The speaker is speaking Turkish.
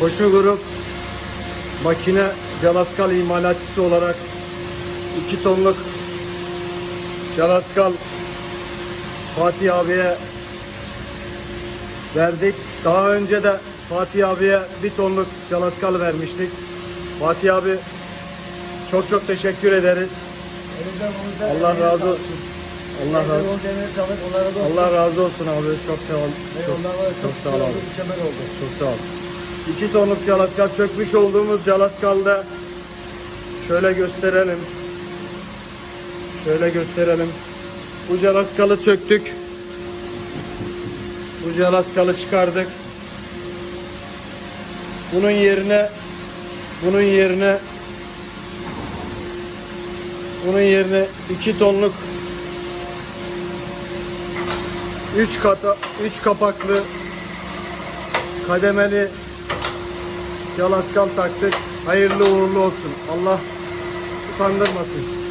Koşu grup makine Calaskal imalatçısı olarak 2 tonluk Calaskal Fatih abiye verdik. Daha önce de Fatih abiye bir tonluk Calaskal vermiştik. Fatih abi çok çok teşekkür ederiz. Allah razı olsun. Allah razı olsun. Allah razı olsun abi. Çok sağ ol. Çok, çok sağ ol abi. Çok sağ ol. 2 tonluk calaskal sökmüş olduğumuz calaskalda şöyle gösterelim. Şöyle gösterelim. Bu calaskalı söktük. Bu calaskalı çıkardık. Bunun yerine bunun yerine bunun yerine 2 tonluk 3 kata 3 kapaklı kademeli yalaskal taktık. Hayırlı uğurlu olsun. Allah utandırmasın.